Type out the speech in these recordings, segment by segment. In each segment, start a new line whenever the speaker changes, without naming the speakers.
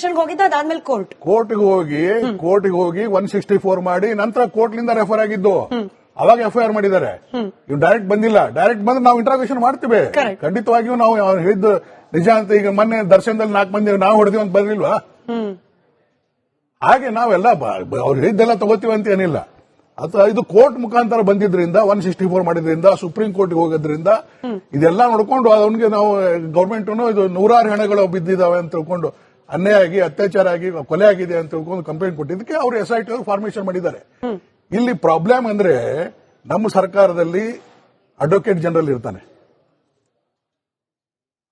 Investigation ಹೋಗಿದ್ದ ಅದಾದ್ಮೇಲೆ court
ಕೋರ್ಟ್ಗೆ ಹೋಗಿ ಕೋರ್ಟ್ಗೆ ಹೋಗಿ ಒನ್ ಸಿಕ್ಸ್ಟಿ ಫೋರ್ ಮಾಡಿ ನಂತರ ಕೋರ್ಟ್ನಿಂದ ರೆಫರ್ ಆಗಿದ್ದು. ಅವಾಗ ಎಫ್ ಐ ಆರ್ ಮಾಡಿದ್ದಾರೆ. ಇವ್ ಡೈರೆಕ್ಟ್ ಬಂದಿಲ್ಲ. ಡೈರೆಕ್ಟ್ ಬಂದ್ರೆ ನಾವು ಇಂಟ್ರಾಗೇಷನ್ ಮಾಡ್ತೀವಿ. ಖಂಡಿತವಾಗಿಯೂ ನಾವು ಹೇಳಿದ್ದ ನಿಜ ಅಂತ ಈಗ ಮೊನ್ನೆ ದರ್ಶನದಲ್ಲಿ ನಾಲ್ಕು ಮಂದಿ ನಾವು ಹೊಡೆದಿವಿ ಅಂತ ಬರ್ಲಿಲ್ವಾ ಹಾಗೆ ನಾವೆಲ್ಲ ಅವ್ರು ಹೇಳಿದ್ದೆಲ್ಲ ತಗೋತೀವಿ ಅಂತ ಏನಿಲ್ಲ. ಅಥವಾ ಇದು ಕೋರ್ಟ್ ಮುಖಾಂತರ ಬಂದಿದ್ರಿಂದ ಒನ್ ಸಿಕ್ಸ್ಟಿ ಫೋರ್ ಮಾಡಿದ್ರಿಂದ ಸುಪ್ರೀಂ ಕೋರ್ಟ್ಗೆ ಹೋಗೋದ್ರಿಂದ ಇದೆಲ್ಲ ನೋಡ್ಕೊಂಡು ಅವನಿಗೆ ನಾವು ಗೌರ್ಮೆಂಟ್ ಇದು ನೂರಾರು ಹೆಣಗಳು ಬಿದ್ದಿದಾವೆ ಅಂತ ತಿಳ್ಕೊಂಡು ಅನ್ಯಾಯ ಆಗಿ ಅತ್ಯಾಚಾರ ಆಗಿ ಕೊಲೆ ಆಗಿದೆ ಅಂತ ತಿಳ್ಕೊಂಡು ಕಂಪ್ಲೇಂಟ್ ಕೊಟ್ಟಿದ್ದಕ್ಕೆ ಅವರು ಎಸ್ ಐ ಟಿ ಫಾರ್ಮೇಶನ್ ಮಾಡಿದ್ದಾರೆ. ಇಲ್ಲಿ ಪ್ರಾಬ್ಲಮ್ ಅಂದ್ರೆ ನಮ್ಮ ಸರ್ಕಾರದಲ್ಲಿ ಅಡ್ವೊಕೇಟ್ ಜನರಲ್ ಇರ್ತಾನೆ.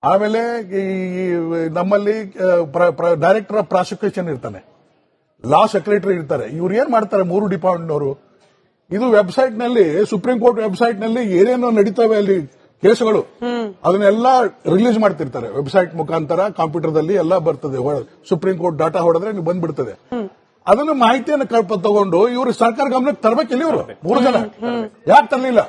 ಆಮೇಲೆ ಈ ಈ ನಮ್ಮಲ್ಲಿ ಡೈರೆಕ್ಟರ್ ಆಫ್ ಪ್ರಾಸಿಕ್ಯೂಷನ್ ಇರ್ತಾನೆ. ಲಾ ಸೆಕ್ರೆಟರಿ ಇರ್ತಾರೆ. ಇವ್ರು ಏನ್ ಮಾಡ್ತಾರೆ ಮೂರು ಡಿಪಾರ್ಟ್ಮೆಂಟ್ನವರು ಇದು ವೆಬ್ಸೈಟ್ನಲ್ಲಿ ಸುಪ್ರೀಂ ಕೋರ್ಟ್ ವೆಬ್ಸೈಟ್ನಲ್ಲಿ ಏನೇನೋ ನಡೀತವೆ ಅಲ್ಲಿ ಕೇಸುಗಳು. ಅದನ್ನೆಲ್ಲ ರಿಲೀಸ್ ಮಾಡ್ತಿರ್ತಾರೆ. ವೆಬ್ಸೈಟ್ ಮುಖಾಂತರ ಕಂಪ್ಯೂಟರ್ದಲ್ಲಿ ಎಲ್ಲ ಬರ್ತದೆ. ಸುಪ್ರೀಂ ಕೋರ್ಟ್ ಡಾಟಾ ಹೊಡೆದ್ರೆ ನೀವು ಬಂದ್ಬಿಡ್ತದೆ. ಅದನ್ನ ಮಾಹಿತಿಯನ್ನು ಕಲ್ಪ ತಗೊಂಡು ಇವರು ಸರ್ಕಾರ ಗಮನಕ್ಕೆ ತರಬೇಕಿಲ್ಲ ಇವರು. ಮೂರು ಜನ. ಯಾಕೆ ತರಲಿಲ್ಲ?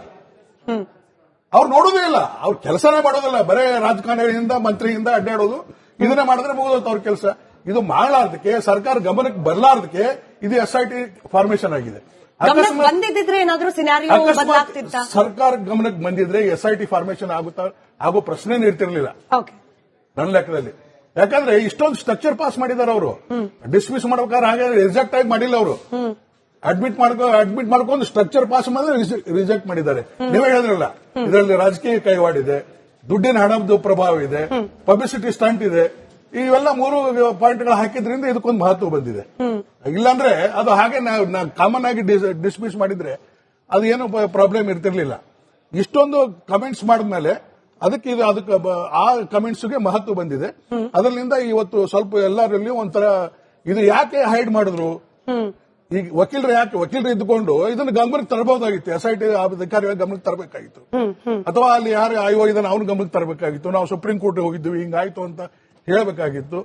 ಅವ್ರು ನೋಡೋದೇ ಇಲ್ಲ. ಅವ್ರ ಕೆಲಸನೇ ಮಾಡೋದಿಲ್ಲ. ಬರೇ ರಾಜಕಾರಣಿಗಳಿಂದ ಮಂತ್ರಿಯಿಂದ ಅಡ್ಡಾಡೋದು. ಇದನ್ನ ಮಾಡಿದ್ರೆ ಮುಗಿದೋಯ್ತು ಅವ್ರ ಕೆಲಸ. ಇದು ಮಾಡಲಾರ್ದಕ್ಕೆ ಸರ್ಕಾರ ಗಮನಕ್ಕೆ ಬರಲಾರ್ದಕ್ಕೆ ಇದು ಎಸ್ ಐ ಟಿ ಫಾರ್ಮೇಶನ್ ಆಗಿದೆ.
ಗಮನಕ್ಕೆ ಏನಾದ್ರೂ ಸಿನಾರಿಯೋ
ಅಕಸ್ಮಾತ್
ಬದಲಾಗ್ತಿತ್ತ?
ಸರ್ಕಾರ ಗಮನಕ್ಕೆ ಬಂದಿದ್ರೆ ಎಸ್ ಐ ಟಿ ಫಾರ್ಮೇಶನ್ ಆಗುತ್ತಾ ಆಗೋ ಪ್ರಶ್ನೆ ಇರ್ತಿರ್ಲಿಲ್ಲ ನನ್ನ ಲೆಕ್ಕದಲ್ಲಿ. ಯಾಕಂದ್ರೆ ಇಷ್ಟೊಂದು ಸ್ಟ್ರಕ್ಚರ್ ಪಾಸ್ ಮಾಡಿದಾರೆ ಅವರು. ಡಿಸ್ಮಿಸ್ ಮಾಡ್ಬೇಕಾದ್ರೆ ಹಾಗೆ ರಿಜೆಕ್ಟ್ ಆಗಿ ಮಾಡಿಲ್ಲ ಅವರು. ಅಡ್ಮಿಟ್ ಮಾಡ್ಕೊ ಅಡ್ಮಿಟ್ ಮಾಡ್ಕೊಂಡು ಸ್ಟ್ರಕ್ಚರ್ ಪಾಸ್ ಮಾಡಿದ್ರೆ ರಿಜೆಕ್ಟ್ ಮಾಡಿದ್ದಾರೆ. ನೀವೇ ಹೇಳಿದ್ರಲ್ಲ ಇದರಲ್ಲಿ ರಾಜಕೀಯ ಕೈವಾಡಿದೆ ದುಡ್ಡಿನ ಹಣದ ಪ್ರಭಾವ ಇದೆ ಪಬ್ಲಿಸಿಟಿ ಸ್ಟಂಟ್ ಇದೆ. ಇವೆಲ್ಲ ಮೂರು ಪಾಯಿಂಟ್ಗಳು ಹಾಕಿದ್ರಿಂದ ಇದಕ್ಕೊಂದು ಮಹತ್ವ ಬಂದಿದೆ. ಇಲ್ಲಾಂದ್ರೆ ಅದು ಹಾಗೆ ಕಾಮನ್ ಆಗಿ ಡಿಸ್ಮಿಸ್ ಮಾಡಿದ್ರೆ ಅದು ಏನು ಪ್ರಾಬ್ಲಮ್ ಇರ್ತಿರ್ಲಿಲ್ಲ. ಇಷ್ಟೊಂದು ಕಮೆಂಟ್ಸ್ ಮಾಡಿದ್ಮೇಲೆ ಅದಕ್ಕೆ ಇದು ಅದಕ್ಕೆ ಆ ಆ ಕಮೆಂಟ್ಸ್ಗೆ ಮಹತ್ವ ಬಂದಿದೆ. ಅದರಿಂದ ಇವತ್ತು ಸ್ವಲ್ಪ ಎಲ್ಲರಲ್ಲಿ ಒಂಥರ ಇದು ಯಾಕೆ ಹೈಡ್ ಮಾಡಿದ್ರು? ಈಗ ವಕೀಲರು ಯಾಕೆ ವಕೀಲರು ಇದ್ದುಕೊಂಡು ಇದನ್ನ ಗಮನಕ್ಕೆ ತರಬಹುದಾಗಿತ್ತು. ಎಸ್ ಐ ಟಿ ಅಧಿಕಾರಿಗಳ ಗಮನಕ್ಕೆ ತರಬೇಕಾಗಿತ್ತು. ಅಥವಾ ಅಲ್ಲಿ ಯಾರು ಆಯೋ ಇದನ್ನ ಅವ್ನ ಗಮನಕ್ಕೆ ತರಬೇಕಾಗಿತ್ತು. ನಾವು ಸುಪ್ರೀಂ ಕೋರ್ಟ್ ಹೋಗಿದ್ವಿ ಹಿಂಗಾಯ್ತು ಅಂತ ಹೇಳಬೇಕಾಗಿತ್ತು.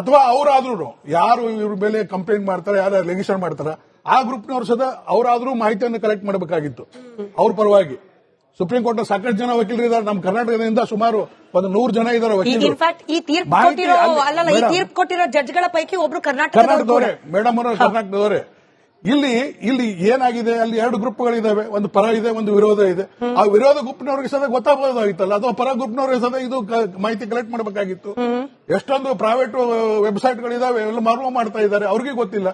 ಅಥವಾ ಅವರಾದ್ರೂ ಯಾರು ಇವ್ರ ಮೇಲೆ ಕಂಪ್ಲೇಂಟ್ ಮಾಡ್ತಾರೆ ಯಾರು ಲೆಗಿಷನ್ ಮಾಡ್ತಾರ ಆ ಗ್ರೂಪ್ನವ್ರು ಸದ ಅವರಾದ್ರೂ ಮಾಹಿತಿಯನ್ನು ಕಲೆಕ್ಟ್ ಮಾಡಬೇಕಾಗಿತ್ತು. ಅವ್ರ ಪರವಾಗಿ. ಸುಪ್ರೀಂ ಕೋರ್ಟ್ ಸಾಕಷ್ಟು ಜನ ವಕೀಲರು ಇದ್ದಾರೆ. ನಮ್ಮ ಕರ್ನಾಟಕದಿಂದ ಸುಮಾರು ಒಂದು ನೂರು ಜನ ಇದ್ದಾರೆ ವಕೀಲರು.
ಈ ತೀರ್ಪು
ಮಾಹಿತಿ
ಕೊಟ್ಟಿರೋ ಜಡ್ಜ್ಗಳ ಪೈಕಿ ಒಬ್ರು ಕರ್ನಾಟಕದವರೇ
ಮೇಡಮ್ ಅವರು ಕರ್ನಾಟಕದವರೇ. ಇಲ್ಲಿ ಇಲ್ಲಿ ಏನಾಗಿದೆ? ಅಲ್ಲಿ ಎರಡು ಗ್ರೂಪ್ಗಳಿದಾವೆ. ಒಂದು ಪರ ಇದೆ ಒಂದು ವಿರೋಧ ಇದೆ. ಆ ವಿರೋಧ ಗ್ರೂಪ್ನವ್ರಿಗೆ ಸದಾ ಗೊತ್ತಾಗಬಹುದಾಗಿತ್ತಲ್ಲ ಅಥವಾ ಪರ ಗ್ರೂಪ್ನವ್ರಿಗೆ ಸದಾ ಇದು ಮಾಹಿತಿ ಕಲೆಕ್ಟ್ ಮಾಡಬೇಕಾಗಿತ್ತು. ಎಷ್ಟೊಂದು ಪ್ರೈವೇಟ್ ವೆಬ್ಸೈಟ್ ಗಳಿದಾವೆ ಎಲ್ಲ ಮಾರುವ ಮಾಡ್ತಾ ಇದ್ದಾರೆ. ಅವ್ರಿಗೆ ಗೊತ್ತಿಲ್ಲ.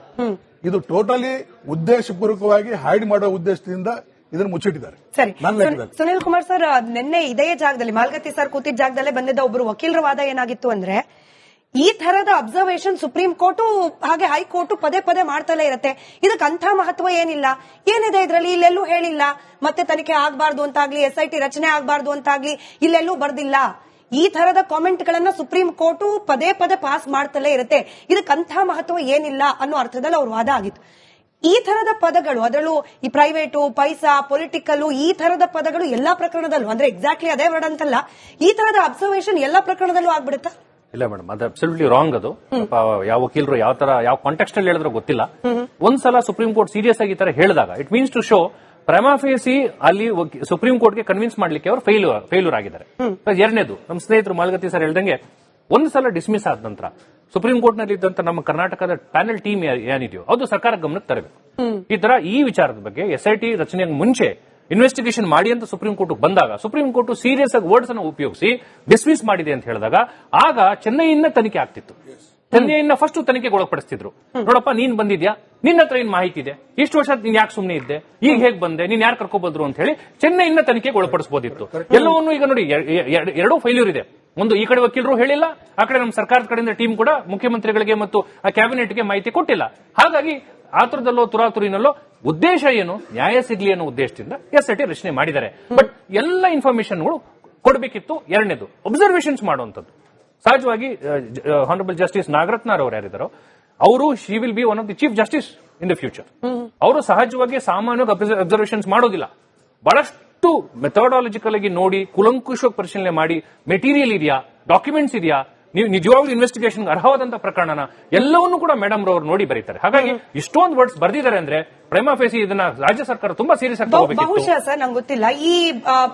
ಇದು ಟೋಟಲಿ ಉದ್ದೇಶಪೂರ್ವಕವಾಗಿ ಹೈಡ್ ಮಾಡೋ ಉದ್ದೇಶದಿಂದ ಇದನ್ನು ಮುಚ್ಚಿಟ್ಟಿದ್ದಾರೆ.
ಸರಿ. ಸುನಿಲ್ ಕುಮಾರ್ ಸರ್ ನಿನ್ನೆ ಇದೇ ಜಾಗದಲ್ಲಿ ಮಾಲ್ಗತ್ತಿ ಸರ್ ಕೂತಿದ್ದ ಜಾಗದಲ್ಲೇ ಬಂದಿದ್ದ ಒಬ್ಬರು ವಕೀಲರ ವಾದ ಏನಾಗಿತ್ತು ಅಂದ್ರೆ ಈ ತರದ ಅಬ್ಸರ್ವೇಶನ್ ಸುಪ್ರೀಂ ಕೋರ್ಟು ಹಾಗೆ ಹೈಕೋರ್ಟ್ ಪದೇ ಪದೇ ಮಾಡ್ತಲೇ ಇರುತ್ತೆ. ಇದಕ್ಕೆ ಅಂಥ ಮಹತ್ವ ಏನಿಲ್ಲ. ಏನಿದೆ ಇದರಲ್ಲಿ? ಇಲ್ಲೆಲ್ಲೂ ಹೇಳಿಲ್ಲ. ಮತ್ತೆ ತನಿಖೆ ಆಗಬಾರ್ದು ಅಂತಾಗ್ಲಿ ಎಸ್ ಐ ಟಿ ರಚನೆ ಆಗಬಾರ್ದು ಅಂತಾಗ್ಲಿ, ಇಲ್ಲೆಲ್ಲೂ ಬರ್ದಿಲ್ಲ. ಈ ತರದ ಕಾಮೆಂಟ್ ಗಳನ್ನ ಸುಪ್ರೀಂ ಕೋರ್ಟು ಪದೇ ಪದೇ ಪಾಸ್ ಮಾಡ್ತಲೇ ಇರುತ್ತೆ. ಇದಕ್ಕೆ ಅಂಥ ಮಹತ್ವ ಏನಿಲ್ಲ ಅನ್ನೋ ಅರ್ಥದಲ್ಲಿ ಅವ್ರ ವಾದ ಆಗಿತ್ತು ಈ ತರದ ಪದಗಳು, ಅದರಲ್ಲೂ ಈ ಪ್ರೈವೇಟು ಪೈಸಾ ಪೊಲಿಟಿಕಲ್ ಈ ತರದ ಪದಗಳು ಎಲ್ಲಾ ಪ್ರಕರಣದಲ್ಲೂ, ಅಂದ್ರೆ ಎಕ್ಸಾಕ್ಟ್ಲಿ ಅದೇ ವರ್ಡ್ ಅಂತಲ್ಲ, ಈ ತರದ ಅಬ್ಸರ್ವೇಷನ್ ಎಲ್ಲಾ ಪ್ರಕರಣದಲ್ಲೂ ಆಗ್ಬಿಡುತ್ತಾ?
ಇಲ್ಲ ಮೇಡಮ್ ಅದು ಅಬ್ಸಲ್ಯೂಟ್ಲಿ ರಾಂಗ್ ಅದು. ಯಾವ ವಕೀಲರು ಯಾವ ತರ ಯಾವ ಕಾಂಟೆಕ್ಸ್ಟ್ ಅಲ್ಲಿ ಹೇಳಿದ್ರೆ ಗೊತ್ತಿಲ್ಲ. ಒಂದ್ಸಲ ಸುಪ್ರೀಂ ಕೋರ್ಟ್ ಸೀರಿಯಸ್ ಆಗಿ ಈ ತರ ಹೇಳಿದಾಗ it means to show prima facie ಅಲ್ಲಿ ಸುಪ್ರೀಂ ಕೋರ್ಟ್ಗೆ ಕನ್ವಿನ್ಸ್ ಮಾಡ್ಲಿಕ್ಕೆ ಅವರು ಫೇಲ್ಯೂರ್ ಫೇಲ್ಯೂರ್ ಆಗಿದ್ದಾರೆ. ಎರಡನೇದು ನಮ್ಮ ಸ್ನೇಹಿತರು ಮಾಲಗತಿ ಸರ್ ಹೇಳ್ದಂಗೆ ಒಂದ್ಸಲ ಡಿಸ್ಮಿಸ್ ಆದ ನಂತರ ಸುಪ್ರೀಂ ಕೋರ್ಟ್ನಲ್ಲಿ ಇದ್ದಂತ ನಮ್ಮ ಕರ್ನಾಟಕದ ಪ್ಯಾನೆಲ್ ಟೀಮ್ ಏನಿದೆಯೋ ಅದು ಸರ್ಕಾರ ಗಮನಕ್ಕೆ ತರಬೇಕು. ಈ ತರ ಈ ವಿಚಾರದ ಬಗ್ಗೆ ಎಸ್ ಐ ಟಿ ರಚನೆಯ ಮುಂಚೆ ಇನ್ವೆಸ್ಟಿಗೇಷನ್ ಮಾಡಿ ಅಂತ ಸುಪ್ರೀಂ ಕೋರ್ಟ್ ಬಂದಾಗ ಸುಪ್ರೀಂ ಕೋರ್ಟ್ ಸೀರಿಯಸ್ ಆಗಿ ವರ್ಡ್ಸ್ ಅನ್ನು ಉಪಯೋಗಿಸಿ ಡಿಸ್ಮಿಸ್ ಮಾಡಿದೆ ಅಂತ ಹೇಳಿದಾಗ ಆಗ ಚೆನ್ನೈಯಿಂದ ತನಿಖೆ ಆಗ್ತಿತ್ತು. ಚೆನ್ನೈನ ಫಸ್ಟ್ ತನಿಖೆಗೆ ಒಳಪಡಿಸ್ತಿದ್ರು. ನೋಡಪ್ಪ ನೀನ್ ಬಂದಿದ್ಯಾ? ನಿನ್ನ ಹತ್ರ ಏನ್ ಮಾಹಿತಿ ಇದೆ? ಇಷ್ಟು ವರ್ಷ ನೀನ್ ಯಾಕೆ ಸುಮ್ಮನೆ ಇದ್ದೆ? ಈಗ ಹೇಗ್ ಬಂದೆ? ನೀನ್ ಯಾರು ಕರ್ಕೊಬಂದ್ರು ಅಂತ ಹೇಳಿ ಚೆನ್ನೈಯಿಂದ ತನಿಖೆಗೆ ಒಳಪಡಿಸಬಹುದಿತ್ತು ಎಲ್ಲವನ್ನು ಈಗ ನೋಡಿ ಎರಡೂ ಫೈಲ್ಯೂರ್ ಇದೆ. ಒಂದು ಈ ಕಡೆ ವಕೀಲರು ಹೇಳಿಲ್ಲ ಆ ಕಡೆ ನಮ್ಮ ಸರ್ಕಾರದ ಕಡೆಯಿಂದ ಟೀಮ್ ಕೂಡ ಮುಖ್ಯಮಂತ್ರಿಗಳಿಗೆ ಮತ್ತು ಆ ಕ್ಯಾಬಿನೆಟ್ಗೆ ಮಾಹಿತಿ ಕೊಟ್ಟಿಲ್ಲ. ಹಾಗಾಗಿ ಆತುರದಲ್ಲೋ ತುರಾತುರಿನಲ್ಲೋ ಉದ್ದೇಶ ಏನು ನ್ಯಾಯ ಸಿಗ್ಲಿ ಅನ್ನೋ ಉದ್ದೇಶದಿಂದ ಎಸ್ ಐ ಟಿ ರಚನೆ ಮಾಡಿದ್ದಾರೆ. ಬಟ್ ಎಲ್ಲ ಇನ್ಫಾರ್ಮೇಶನ್ಗಳು ಕೊಡಬೇಕಿತ್ತು ಎರಡನೇದು ಅಬ್ಸರ್ವೇಷನ್ಸ್ ಮಾಡುವಂಥದ್ದು. ಸಹಜವಾಗಿ ಹಾನರಬಲ್ ಜಸ್ಟಿಸ್ ನಾಗರತ್ನ ಅವರು ಯಾರಿದ್ದಾರೋ ಅವರು she will be one of the chief justice in the future ಅವರು ಸಹಜವಾಗಿ ಸಾಮಾನ್ಯವಾಗಿ ಅಬ್ಸರ್ವೇಷನ್ಸ್ ಮಾಡೋದಿಲ್ಲ. ಬಹಳಷ್ಟು ಮೆಥಡಾಲಜಿಕಲ್ ಆಗಿ ನೋಡಿ ಕುಲಂಕುಶ ಪರಿಶೀಲನೆ ಮಾಡಿ ಮೆಟೀರಿಯಲ್ ಇದೆಯಾ? ಡಾಕ್ಯುಮೆಂಟ್ಸ್ ಇದೆಯಾ? ನೀವು ನಿಜವಾಗ್ಲೂ ಇನ್ವೆಸ್ಟಿಗೇಷನ್ ಅರ್ಹವಾದಂತ ಪ್ರಕರಣನ ಎಲ್ಲವನ್ನೂ ಕೂಡ ಮೇಡಮ್ ರವರು ನೋಡಿ ಬರೀತಾರೆ. ಹಾಗಾಗಿ ಇಷ್ಟೊಂದು ವರ್ಡ್ಸ್ ಬರ್ದಿದ್ದಾರೆ ಅಂದ್ರೆ ಪ್ರೈಮಾ ಫೇಸಿ ಇದನ್ನ ರಾಜ್ಯ ಸರ್ಕಾರ ತುಂಬಾ ಸೀರಿಯಸ್ ಆಗಿ
ಬಹು- ಬಹುಶಃ ಸರ್ ನಂಗೆ ಗೊತ್ತಿಲ್ಲ. ಈ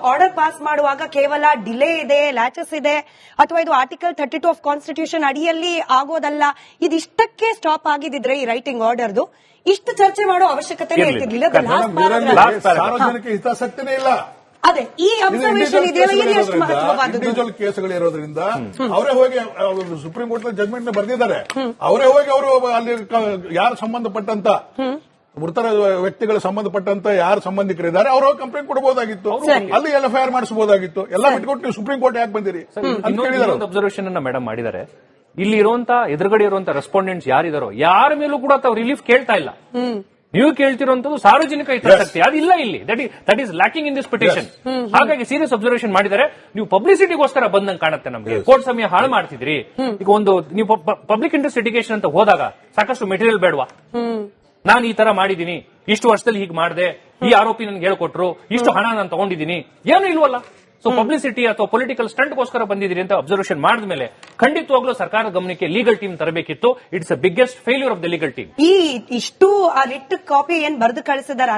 ಆರ್ಡರ್ ಪಾಸ್ ಮಾಡುವಾಗ ಕೇವಲ ಡಿಲೇ ಇದೆ ಲ್ಯಾಚಸ್ ಇದೆ ಅಥವಾ ಇದು article thirty two of constitution ಅಡಿಯಲ್ಲಿ ಆಗೋದಲ್ಲ ಇದಿಷ್ಟಕ್ಕೆ ಸ್ಟಾಪ್ ಆಗಿದ್ರೆ ಈ ರೈಟಿಂಗ್ ಆರ್ಡರ್ದು ಇಷ್ಟು ಚರ್ಚೆ ಮಾಡೋ ಅವಶ್ಯಕತೆ. ಇರ್ತಿರ್ಲಿಲ್ಲ.
ಸಾರ್ವಜನಿಕ ಹಿತಾಸಕ್ತಿನೇ ಇಲ್ಲ.
ಅದೇ ಈ ಅಬ್ಸರ್ವೇಷನ್ ಎಷ್ಟು
ಇಂಡಿವಿಜುವಲ್ ಕೇಸ್ಗಳು ಇರೋದ್ರಿಂದ ಅವರೇ ಹೋಗಿ ಸುಪ್ರೀಂ ಕೋರ್ಟ್ ಜಜ್ಮೆಂಟ್ ಬರ್ದಿದ್ದಾರೆ. ಅವರೇ ಹೋಗಿ ಅವರು ಅಲ್ಲಿ ಯಾರು ಸಂಬಂಧಪಟ್ಟಂತ ಮೃತರ ವ್ಯಕ್ತಿಗಳ ಸಂಬಂಧಪಟ್ಟಂತ ಯಾರು ಸಂಬಂಧಿಕರಿದ್ದಾರೆ ಅವರು ಹೋಗಿ ಕಂಪ್ಲೇಂಟ್ ಕೊಡಬಹುದಾಗಿತ್ತು ಅಲ್ಲಿ ಎಫ್ ಐ ಆರ್ ಮಾಡಿಸಬಹುದಾಗಿತ್ತು ಎಲ್ಲ ಬಿಟ್ಕೊಟ್ಟು ನೀವು ಸುಪ್ರೀಂ ಕೋರ್ಟ್ ಯಾಕೆ ಬಂದಿರಿ? ಅಂತ.
ಅಬ್ಸರ್ವೇಷನ್ ಅನ್ನ ಮೇಡಮ್ ಮಾಡಿದ್ದಾರೆ. ಇಲ್ಲಿ ಇರುವಂತ ಎದುರುಗಡೆ ಇರುವಂತ ರೆಸ್ಪಾಂಡೆಂಟ್ಸ್ ಯಾರಿದಾರೋ ಯಾರ ಮೇಲೂ ಕೂಡ ತಾವು ರಿಲೀಫ್ ಕೇಳ್ತಾ ಇಲ್ಲ. ನೀವು ಕೇಳ್ತಿರುವಂತದ್ದು ಸಾರ್ವಜನಿಕ ಹಿತಾಸಕ್ತಿ. ಅದಿಲ್ಲ ಇಲ್ಲಿ. That is that is lacking in this petition ಹಾಗಾಗಿ ಸೀರಿಯಸ್ ಅಬ್ಸರ್ವೇಷನ್ ಮಾಡಿದರೆ ನೀವು ಪಬ್ಲಿಸಿಟಿಗೋಸ್ಕರ ಬಂದಂಗೆ ಕಾಣುತ್ತೆ ನಮಗೆ. ಕೋರ್ಟ್ ಸಮಯ ಹಾಳು ಮಾಡ್ತಿದ್ರಿ. ಈಗ ಒಂದು ನೀವು ಪಬ್ಲಿಕ್ ಇಂಟ್ರೆಸ್ಟ್ ಲಿಟಿಗೇಷನ್ ಅಂತ ಹೋದಾಗ ಸಾಕಷ್ಟು ಮೆಟೀರಿಯಲ್ ಬೇಡವಾ? ನಾನು ಈ ತರ ಮಾಡಿದೀನಿ ಇಷ್ಟು ವರ್ಷದಲ್ಲಿ ಹೀಗೆ ಮಾಡಿದೆ. ಈ ಆರೋಪಿ ನನ್ಗೆ ಹೇಳ್ಕೊಟ್ರು. ಇಷ್ಟು ಹಣ ನಾನು ತಗೊಂಡಿದ್ದೀನಿ. ಏನು ಇಲ್ವಲ್ಲ? ಸೊ ಪಬ್ಲಿಸಿಟಿ ಅಥವಾ ಪೊಲಿಟಿಕಲ್ ಸ್ಟಂಟ್ಗೋಸ್ಕರ ಬಂದಿದ್ದೀರಿ ಅಂತ ಅಬ್ಸರ್ವೇಷನ್ ಮಾಡಿದ್ಮೇಲೆ ಖಂಡಿತವಾಗ್ಲೂ ಸರ್ಕಾರ ಗಮನಕ್ಕೆ legal team ತರಬೇಕಿತ್ತು. It's a biggest failure of the legal team
ಈ ಇಷ್ಟು ಆ ರಿಟ್ ಕಾಪಿ ಏನ್ ಬರೆದು ಕಳಿಸಿದಾರೆ?